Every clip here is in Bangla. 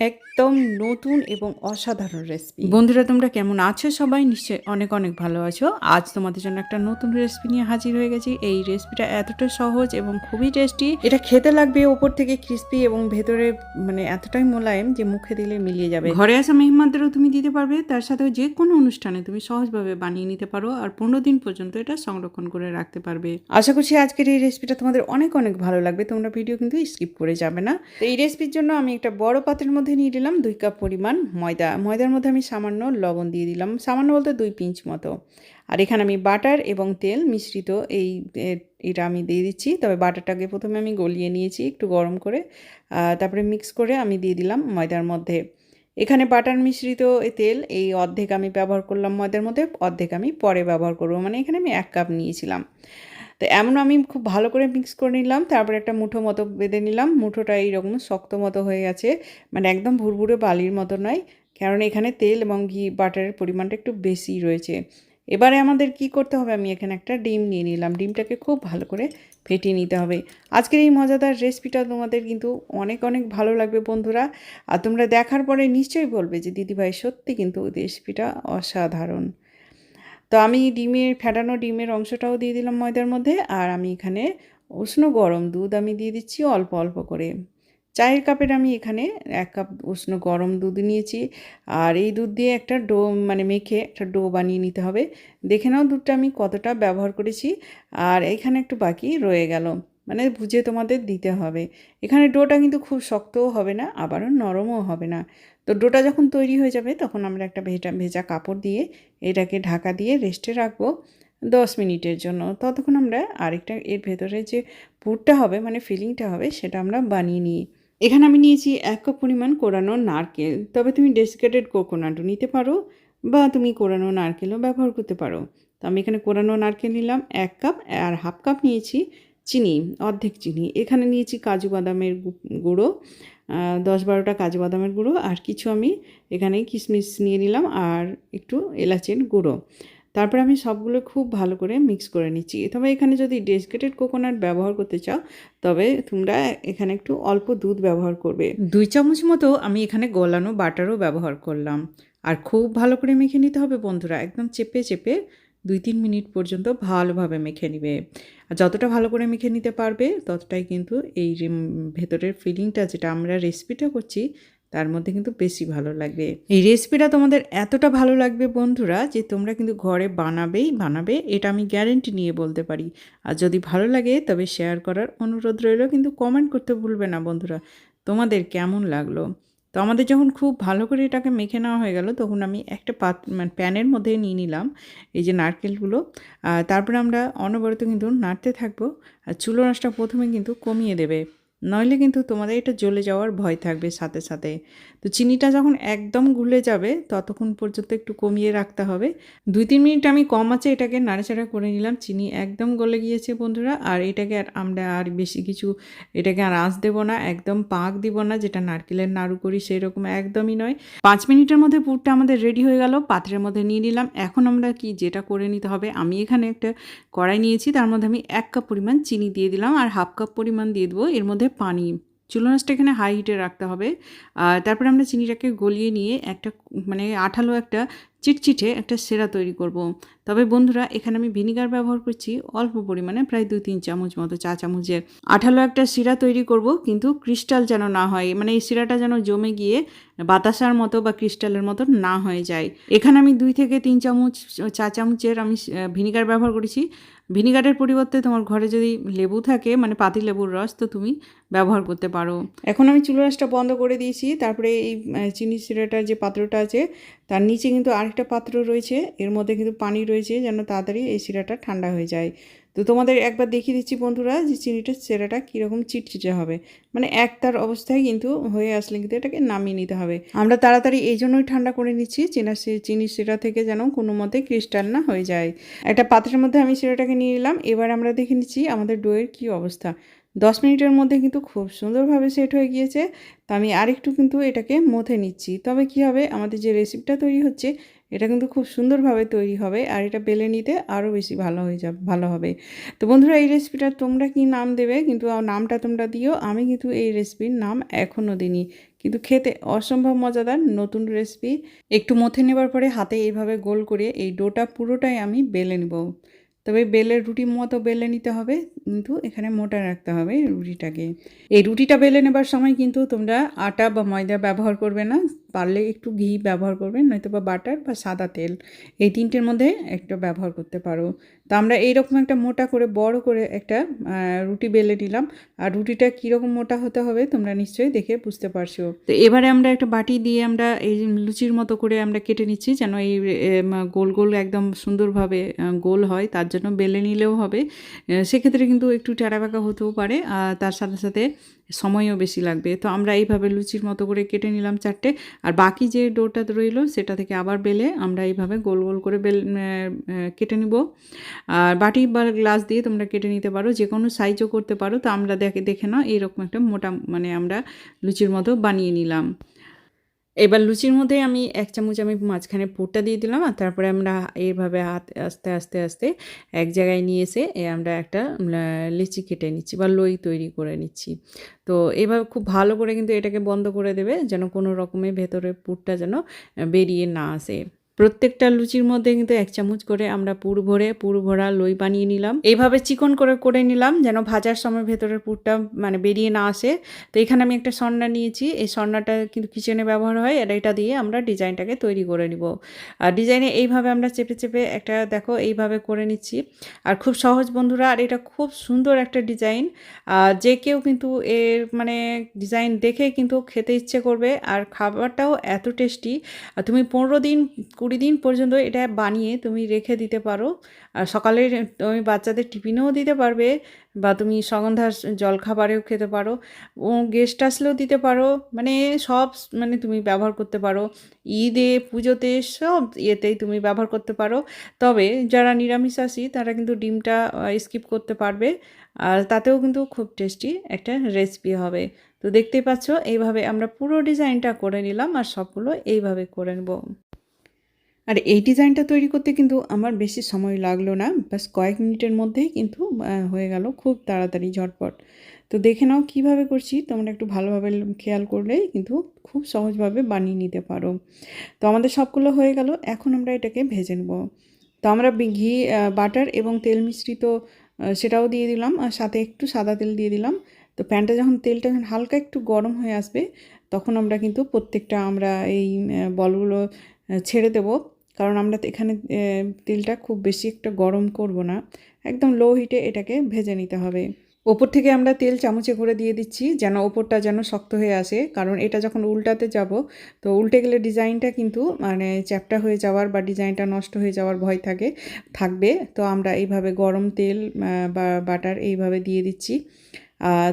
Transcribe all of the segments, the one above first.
একদম নতুন এবং অসাধারণ রেসিপি বন্ধুরা তোমরা কেমন আছো সবাই? নিশ্চয়ই অনেক অনেক ভালো আছো। আজ তোমাদের জন্য একটা নতুন রেসিপি নিয়ে হাজির হয়ে গেছি। এই রেসিপিটা এতটা সহজ এবং খুবই টেস্টি এটা খেতে লাগবে ওপর থেকে ক্রিস্পি এবং ভেতরে মানে এতটাই মোলায়েম যে মুখে দিলে মিলিয়ে যাবে। ঘরে আসা মেহমানদেরও তুমি দিতে পারবে তার সাথেও যে কোনো অনুষ্ঠানে তুমি সহজভাবে বানিয়ে নিতে পারো আর পনেরো দিন পর্যন্ত এটা সংরক্ষণ করে রাখতে পারবে। আশা করছি আজকের এই রেসিপিটা তোমাদের অনেক অনেক ভালো লাগবে। তোমরা ভিডিও কিন্তু স্কিপ করে যাবে না। এই রেসিপির জন্য আমি একটা বড় পাত্রের মধ্যে নিয়ে নিলাম দুই কাপ পরিমাণ ময়দা। ময়দার মধ্যে আমি সামান্য লবণ দিয়ে দিলাম, সামান্য বলতে দুই পিঞ্চ মতো। আর এখানে আমি বাটার এবং তেল মিশ্রিত এই এটা আমি দিয়ে দিচ্ছি। তবে বাটারটাকে প্রথমে আমি গলিয়ে নিয়েছি একটু গরম করে তারপরে মিক্স করে আমি দিয়ে দিলাম ময়দার মধ্যে। এখানে বাটার মিশ্রিত তেল এই অর্ধেক আমি ব্যবহার করলাম ময়দার মধ্যে, অর্ধেক আমি পরে ব্যবহার করব। মানে এখানে আমি এক কাপ নিয়েছিলাম। তো এমন আমি খুব ভালো করে মিক্স করে নিলাম, তারপরে একটা মুঠো মতো বেঁধে নিলাম। মুঠোটা এইরকম শক্ত মতো হয়ে গেছে মানে একদম ভুরভুরে বালির মতো নয়, কারণ এখানে তেল এবং ঘি বাটারের পরিমাণটা একটু বেশি রয়েছে। এবারে আমাদের কি করতে হবে? আমি এখানে একটা ডিম নিয়ে নিলাম। ডিমটাকে খুব ভালো করে ফেটিয়ে নিতে হবে। আজকের এই মজাদার রেসিপিটা তোমাদের কিন্তু অনেক অনেক ভালো লাগবে বন্ধুরা। আর তোমরা দেখার পরে নিশ্চয়ই বলবে যে দিদিভাই সত্যি কিন্তু রেসিপিটা অসাধারণ। তো আমি ডিমের, ফেটানো ডিমের অংশটাও দিয়ে দিলাম ময়দার মধ্যে আর আমি এখানে উষ্ণ গরম দুধ আমি দিয়ে দিচ্ছি অল্প অল্প করে। চায়ের কাপের আমি এখানে এক কাপ উষ্ণ গরম দুধ নিয়েছি আর এই দুধ দিয়ে একটা ডো মানে মেখে একটা ডো বানিয়ে নিতে হবে। দেখে নাও দুধটা আমি কতটা ব্যবহার করেছি আর এখানে একটু বাকি রয়ে গেল। মানে বুঝে তোমাদের দিতে হবে। এখানে ডোটা কিন্তু খুব শক্তও হবে না, আবারও নরমও হবে না। তো ডোটা যখন তৈরি হয়ে যাবে, তখন আমরা একটা ভেজা ভেজা কাপড় দিয়ে এটাকে ঢাকা দিয়ে রেস্টে রাখব দশ মিনিটের জন্য। ততক্ষণ আমরা আরেকটা, এর ভেতরে যে পুরটা হবে মানে ফিলিংটা হবে, সেটা আমরা বানিয়ে নিই। এখানে আমি নিয়েছি এক কাপ পরিমাণ কোরানো নারকেল। তবে তুমি ডেসিকেটেড কোকোনাটও নিতে পারো বা তুমি কোরানো নারকেলও ব্যবহার করতে পারো। তো আমি এখানে কোরানো নারকেল নিলাম, এক কাপ আর হাফ কাপ নিয়েছি চিনি, অর্ধেক চিনি। এখানে নিয়েছি কাজু বাদামের গুঁড়ো দশ বারোটা কাজু বাদামের গুঁড়ো আর কিছু আমি এখানে কিশমিশ নিয়ে নিলাম আর একটু এলাচের গুঁড়ো। তারপরে আমি সবগুলো খুব ভালো করে মিক্স করে নিচ্ছি। তবে এখানে যদি ডেসকেটেড কোকোনাট ব্যবহার করতে চাও, তবে তোমরা এখানে একটু অল্প দুধ ব্যবহার করবে। দুই চামচ মতো আমি এখানে গলানো বাটারও ব্যবহার করলাম। আর খুব ভালো করে মেখে নিতে হবে বন্ধুরা, একদম চেপে চেপে দুই তিন মিনিট পর্যন্ত ভালোভাবে মেখে নিবে। আর যতটা ভালো করে মেখে নিতে পারবে, ততটাই কিন্তু এই ভেতরের ফিলিংটা যেটা আমরা রেসিপিটা করছি, তার মধ্যে কিন্তু বেশি ভালো লাগবে। এই রেসিপিটা তোমাদের এতটা ভালো লাগবে বন্ধুরা, যে তোমরা কিন্তু ঘরে বানাবেই বানাবে, এটা আমি গ্যারেন্টি নিয়ে বলতে পারি। আর যদি ভালো লাগে, তবে শেয়ার করার অনুরোধ রইল, কিন্তু কমেন্ট করতে ভুলবে না বন্ধুরা। তোমাদের কেমন লাগল? তো আমাদের যখন খুব ভালো করে এটাকে মেখে নেওয়া হয়ে গেল, তখন আমি একটা পাত মানে প্যানের মধ্যে নিয়ে নিলাম এই যে নারকেলগুলো। তারপরে আমরা অনবরত কিন্তু নাড়তে থাকব। আর চুলো নাচটা প্রথমে কিন্তু কমিয়ে দেবে। নইলে কিন্তু তোমাদের এটা জ্বলে যাওয়ার ভয় থাকবে সাথে সাথে। তো চিনিটা যখন একদম গুলে যাবে, ততক্ষণ পর্যন্ত একটু কমিয়ে রাখতে হবে। দুই তিন মিনিট আমি কম আছে এটাকে নাড়াচাড়া করে নিলাম। চিনি একদম গলে গিয়েছে বন্ধুরা, আর এটাকে আর আমরা আর বেশি কিছু এটাকে আর আঁচ দেবো না, একদম পাক দিব না, যেটা নারকেলের নাড়ু করি সেই রকম একদমই নয়। পাঁচ মিনিটের মধ্যে পুরটা আমাদের রেডি হয়ে গেল, পাত্রের মধ্যে নিয়ে নিলাম। এখন আমরা কি যেটা করে নিতে হবে, আমি এখানে একটা কড়াই নিয়েছি, তার মধ্যে আমি এক কাপ পরিমাণ চিনি দিয়ে দিলাম, আর হাফ কাপ পরিমাণ দিয়ে দেবো। এর মধ্যে পানি। চুলো আঁচটা এখানে হাই হিটে রাখতে হবে। আর তারপরে আমরা চিনিটাকে গলিয়ে নিয়ে একটা মানে আঠালো একটা চিটচিটে একটা সেরা তৈরি করব। তবে বন্ধুরা, এখানে আমি ভিনিগার ব্যবহার করছি অল্প পরিমাণে, প্রায় দুই তিন চামচ মতো, চা চামচের। আঠালো একটা শিরা তৈরি করব, কিন্তু ক্রিস্টাল যেন না হয় মানে এই শিরাটা যেন জমে গিয়ে বাতাসার মতো বা ক্রিস্টালের মতো না হয়ে যায়। এখানে আমি দুই থেকে তিন চামচ, চা চামচের আমি ভিনিগার ব্যবহার করেছি। ভিনিগারের পরিবর্তে তোমার ঘরে যদি লেবু থাকে মানে পাতি লেবুর রস, তো তুমি ব্যবহার করতে পারো। এখন আমি চুলো রসটা বন্ধ করে দিয়েছি, তারপরে এই চিনি সিরাটার যে পাত্রটা আছে, তার নিচে কিন্তু আরেকটা পাত্র রয়েছে, এর মধ্যে কিন্তু পানি রয়েছে, যেন তাড়াতাড়ি এই সিরাটা ঠান্ডা হয়ে যায়। তো তোমাদের একবার দেখিয়ে দিচ্ছি বন্ধুরা যে চিনিটার সেরাটা কীরকম চিটচিটে হবে। মানে এক তার অবস্থায় কিন্তু হয়ে আসলে কিন্তু এটাকে নামিয়ে নিতে হবে। আমরা তাড়াতাড়ি এই জন্যই ঠান্ডা করে নিচ্ছি চিনা চিনি সেরা থেকে যেন কোনো মতে ক্রিস্টাল না হয়ে যায়। একটা পাত্রের মধ্যে আমি সেরাটাকে নিয়ে নিলাম। এবার আমরা দেখে নিচ্ছি আমাদের ডোয়ের কী অবস্থা। দশ মিনিটের মধ্যে কিন্তু খুব সুন্দরভাবে সেট হয়ে গিয়েছে। তো আমি আরেকটু কিন্তু এটাকে মথে নিচ্ছি। তবে কি হবে? আমাদের যে রেসিপিটা তৈরি হচ্ছে এটা কিন্তু খুব সুন্দরভাবে তৈরি হবে আর এটা বেলে নিতে আরও বেশি ভালো হয়ে যাবে, ভালো হবে। তো বন্ধুরা, এই রেসিপিটা তোমরা কি নাম দেবে? কিন্তু নামটা তোমরা দিও। আমি কিন্তু এই রেসিপির নাম এখনও দিইনি। কিন্তু খেতে অসম্ভব মজাদার নতুন রেসিপি একটু মথে নেবার পরে হাতে এইভাবে গোল করে এই ডোটা পুরোটাই আমি বেলে নেব। তবে বেলের রুটির মতো বেলে নিতে হবে। কিন্তু এখানে মোটা রাখতে হবে রুটিটাকে। এই রুটিটা বেলে নেবার সময় কিন্তু তোমরা আটা বা ময়দা ব্যবহার করবে না। পারলে একটু ঘি ব্যবহার করবে নয়তো বা বাটার বা সাদা তেল। এই তিনটের মধ্যে একটা ব্যবহার করতে পারো। তো আমরা এইরকম একটা মোটা করে, বড় করে একটা রুটি বেলে নিলাম। আর রুটিটা কীরকম মোটা হতে হবে তোমরা নিশ্চয়ই দেখে বুঝতে পারছ। তো এবারে আমরা একটা বাটি দিয়ে আমরা এই লুচির মতো করে আমরা কেটে নিচ্ছি যেন এই গোল গোল একদম সুন্দরভাবে গোল হয়। তার জন্য বেলে নিলেও হবে। সেক্ষেত্রে কিন্তু একটু টেরাবাঁকা হতেও পারে, আর তার সাথে সাথে সময়ও বেশি লাগবে। তো আমরা এইভাবে লুচির মতো করে কেটে নিলাম চারটে, আর বাকি যে ডোটা রইল সেটা থেকে আবার বেলে আমরা এইভাবে গোল গোল করে বেল কেটে নিব। আর বাটি বা গ্লাস দিয়ে তোমরা কেটে নিতে পারো যে কোনো সাইজও করতে পারো। তো আমরা দেখে দেখে নাও, এইরকম একটা মোটা মানে আমরা লুচির মতো বানিয়ে নিলাম। এবার লুচির মধ্যে আমি এক চামচ আমি মাঝখানে পুরটা দিয়ে দিলাম আর তারপরে আমরা এইভাবে হাত আস্তে আস্তে আস্তে এক জায়গায় নিয়ে এসে আমরা একটা লিচি কেটে নিচ্ছি বা লই তৈরি করে নিচ্ছি। তো এভাবে খুব ভালো করে কিন্তু এটাকে বন্ধ করে দেবে যেন কোনো রকমের ভেতরে পুরটা যেন বেরিয়ে না আসে। প্রত্যেকটা লুচির মধ্যে কিন্তু এক চামচ করে আমরা পুর ভরে, পুর ভরা লই বানিয়ে নিলাম। এইভাবে চিকন করে করে নিলাম যেন ভাজার সময় ভেতরের পুরটা মানে বেরিয়ে না আসে। তো এখানে আমি একটা সন্না নিয়েছি। এই সন্নাটা কিন্তু কিচেনে ব্যবহার হয়। আর এটা দিয়ে আমরা ডিজাইনটাকে তৈরি করে নিব। আর ডিজাইনে এইভাবে আমরা চেপে চেপে একটা দেখো এইভাবে করে নিচ্ছি। আর খুব সহজ বন্ধুরা, আর এটা খুব সুন্দর একটা ডিজাইন। যে কেউ কিন্তু এর মানে ডিজাইন দেখে কিন্তু খেতে ইচ্ছে করবে। আর খাবারটাও এত টেস্টি। আর তুমি পনেরো দিন কুড়ি দিন পর্যন্ত এটা বানিয়ে তুমি রেখে দিতে পারো। আর সকালে তুমি বাচ্চাদের টিফিনেও দিতে পারবে বা তুমি সগন্ধার জলখাবারেও খেতে পারো। ও গেস্ট আসলেও দিতে পারো। মানে সব মানে তুমি ব্যবহার করতে পারো। ঈদে, পুজোতে সব ইয়েতেই তুমি ব্যবহার করতে পারো। তবে যারা নিরামিষাসী তারা কিন্তু ডিমটা স্কিপ করতে পারবে। আর তাতেও কিন্তু খুব টেস্টি একটা রেসিপি হবে। তো দেখতেই পাচ্ছ, এইভাবে আমরা পুরো ডিজাইনটা করে নিলাম আর সবগুলো এইভাবে করে নেব। আর এই ডিজাইনটা তৈরি করতে কিন্তু আমার বেশি সময় লাগল না বাস কয়েক মিনিটের মধ্যেই কিন্তু হয়ে গেল খুব তাড়াতাড়ি, ঝটপট। তো দেখে নাও কীভাবে করছি, তোমরা একটু ভালোভাবে খেয়াল করলেই কিন্তু খুব সহজভাবে বানিয়ে নিতে পারো। তো আমাদের সবগুলো হয়ে গেল, এখন আমরা এটাকে ভেজে নেব। তো আমরা ঘি বাটার এবং তেল মিশ্রিত সেটাও দিয়ে দিলাম, আর সাথে একটু সাদা তেল দিয়ে দিলাম। তো প্যানটা যখন তেলটা যখন হালকা একটু গরম হয়ে আসবে, তখন আমরা কিন্তু প্রত্যেকটা আমরা এই বলগুলো ছেড়ে দেবো। কারণ আমরা এখানে তেলটা খুব বেশি একটা গরম করব না। একদম লো হিটে এটাকে ভেজে নিতে হবে। ওপর থেকে আমরা তেল চামচে করে দিয়ে দিচ্ছি, যেন ওপরটা যেন শক্ত হয়ে আসে। কারণ এটা যখন উল্টাতে যাব, তো উল্টে গেলে ডিজাইনটা কিন্তু মানে চ্যাপটা হয়ে যাওয়ার বা ডিজাইনটা নষ্ট হয়ে যাওয়ার ভয় থাকে, থাকবে। তো আমরা এইভাবে গরম তেল বা বাটার এইভাবে দিয়ে দিচ্ছি।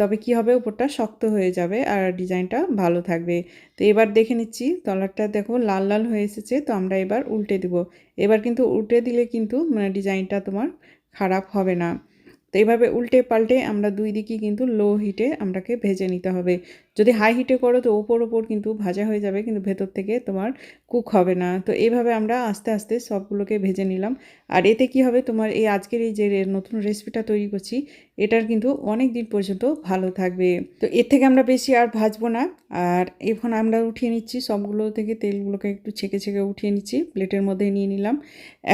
তবে কি হবে? উপরটা শক্ত হয়ে যাবে আর ডিজাইনটা ভালো থাকবে। তো এবার দেখে নিচ্ছি, তলারটা দেখো লাল লাল হয়ে এসেছে, তো আমরা এবার উল্টে দিব। এবার কিন্তু উল্টে দিলে কিন্তু মানে ডিজাইনটা তোমার খারাপ হবে না। তো এইভাবে উল্টে পাল্টে আমরা দুই দিকই কিন্তু লো হিটে আমরাকে ভেজে নিতে হবে। যদি হাই হিটে করো তো ওপর ওপর কিন্তু ভাজা হয়ে যাবে, কিন্তু ভেতর থেকে তোমার কুক হবে না। তো এইভাবে আমরা আস্তে আস্তে সবগুলোকে ভেজে নিলাম। আর এতে কি হবে? তোমার এই আজকের এই যে নতুন রেসিপিটা তৈরি করছি, এটার কিন্তু অনেক দিন পর্যন্ত ভালো থাকবে। তো এর থেকে আমরা বেশি আর ভাজবো না। আর এখন আমরা উঠিয়ে নিচ্ছি সবগুলো থেকে, তেলগুলোকে একটু ছেঁকে ছেঁকে উঠিয়ে নিচ্ছি, প্লেটের মধ্যে নিয়ে নিলাম।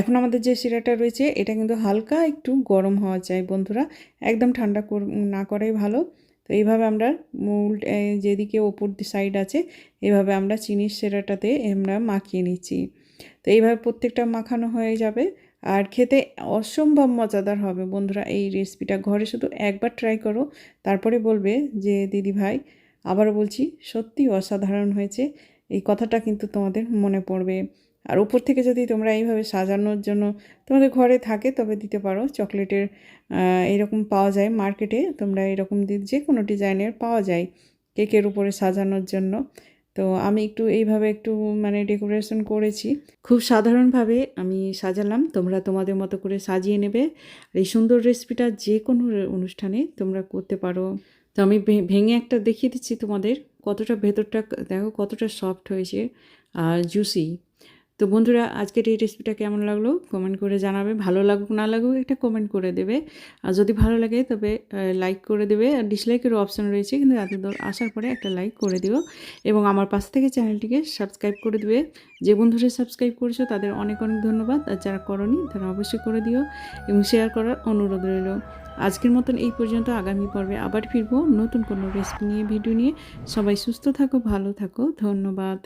এখন আমাদের যে শিরাটা রয়েছে, এটা কিন্তু হালকা একটু গরম হওয়া চাই বন্ধুরা। একদম ঠান্ডা না করাই ভালো। তো এইভাবে আমরা মূল যেদিকে ওপর সাইড আছে এভাবে আমরা চিনির সেরাটাতে আমরা মাখিয়ে নিচ্ছি। তো এইভাবে প্রত্যেকটা মাখানো হয়ে যাবে। আর খেতে অসম্ভব মজাদার হবে। বন্ধুরা, এই রেসিপিটা ঘরে শুধু একবার ট্রাই করো, তারপরে বলবে যে, দিদি ভাই, আবারও বলছি সত্যি অসাধারণ হয়েছে। এই কথাটা কিন্তু তোমাদের মনে পড়বে। আর উপর থেকে যদি তোমরা এইভাবে সাজানোর জন্য তোমাদের ঘরে থাকে, তবে দিতে পারো। চকলেটের এরকম পাওয়া যায় মার্কেটে। তোমরা এরকম যে কোনো ডিজাইনের পাওয়া যায় কেকের উপরে সাজানোর জন্য। তো আমি একটু এইভাবে একটু মানে ডেকোরেশন করেছি। খুব সাধারণভাবে আমি সাজালাম। তোমরা তোমাদের মতো করে সাজিয়ে নেবে। আর এই সুন্দর রেসিপিটা যে কোনো অনুষ্ঠানে তোমরা করতে পারো। তো আমি ভেঙে একটা দেখিয়ে দিচ্ছি তোমাদের। কতটা ভেতরটা, দেখো কতটা সফট হয়েছে। আর জুসি। তো বন্ধুরা, আজকের এই রেসিপিটা কেমন লাগল? কমেন্ট করে জানাবে। ভালো লাগুক, না লাগুক, একটা কমেন্ট করে দেবে। আর যদি ভালো লাগে, তবে লাইক করে দেবে। আর ডিসলাইকেরও অপশান রয়েছে, কিন্তু এত দূর আসার পরে একটা লাইক করে দিও। এবং আমার পাশ থেকে চ্যানেলটিকে সাবস্ক্রাইব করে দেবে। যে বন্ধুরা সাবস্ক্রাইব করেছ, তাদের অনেক অনেক ধন্যবাদ। আর যারা করনি, তারা অবশ্যই করে দিও এবং শেয়ার করার অনুরোধ রইল। আজকের মতন এই পর্যন্ত। আগামী পর্বে আবার ফিরবো নতুন কোনো রেসিপি নিয়ে ভিডিও নিয়ে। সবাই সুস্থ থাকো, ভালো থাকো। ধন্যবাদ।